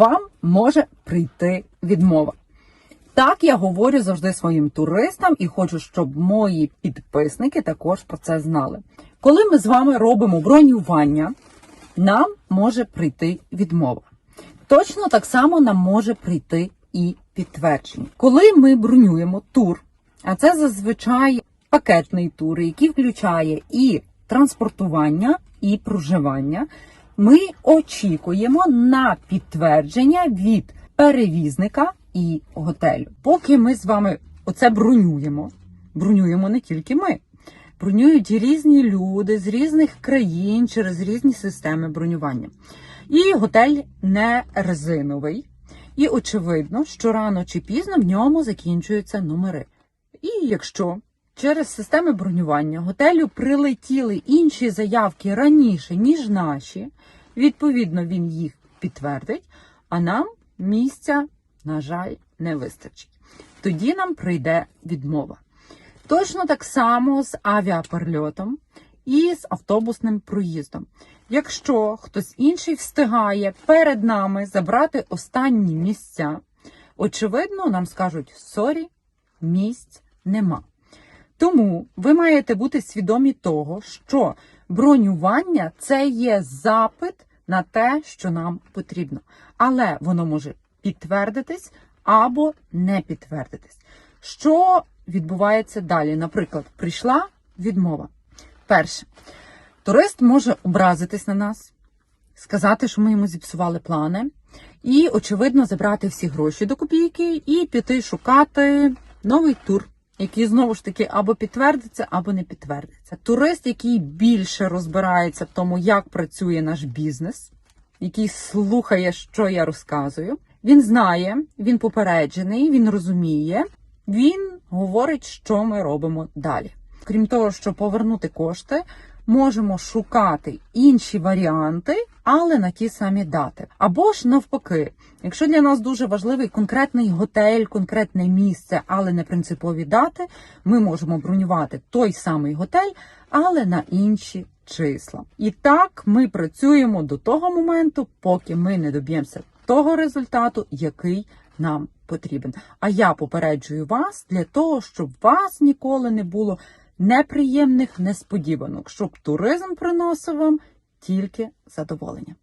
вам може прийти відмова. Так я говорю завжди своїм туристам і хочу, щоб мої підписники також про це знали. Коли ми з вами робимо бронювання, нам може прийти відмова. Точно так само нам може прийти і підтвердження. Коли ми бронюємо тур, а це зазвичай пакетний тур, який включає і транспортування, і проживання, ми очікуємо на підтвердження від перевізника і готелю. Поки ми з вами оце бронюємо, бронюємо не тільки ми. Бронюють різні люди з різних країн через різні системи бронювання. І готель не резиновий. І очевидно, що рано чи пізно в ньому закінчуються номери. І якщо через системи бронювання готелю прилетіли інші заявки раніше, ніж наші, відповідно, він їх підтвердить, а нам місця, на жаль, не вистачить. Тоді нам прийде відмова. Точно так само з авіаперльотом і з автобусним проїздом. Якщо хтось інший встигає перед нами забрати останні місця, очевидно, нам скажуть сорі, місць нема. Тому ви маєте бути свідомі того, що бронювання це є запит на те, що нам потрібно, але воно може підтвердитись або не підтвердитись. Що відбувається далі? Наприклад, прийшла відмова. Перше, турист може образитись на нас, сказати, що ми йому зіпсували плани, і, очевидно, забрати всі гроші до копійки і піти шукати новий тур. Який знову ж таки або підтвердиться, або не підтвердиться. Турист, який більше розбирається в тому, як працює наш бізнес, який слухає, що я розказую, він знає, він попереджений, він розуміє, він говорить, що ми робимо далі. Крім того, що повернути кошти, можемо шукати інші варіанти, але на ті самі дати. Або ж навпаки, якщо для нас дуже важливий конкретний готель, конкретне місце, але не принципові дати, ми можемо бронювати той самий готель, але на інші числа. І так ми працюємо до того моменту, поки ми не доб'ємося того результату, який нам потрібен. А я попереджую вас для того, щоб вас ніколи не було неприємних несподіванок, щоб туризм приносив вам тільки задоволення.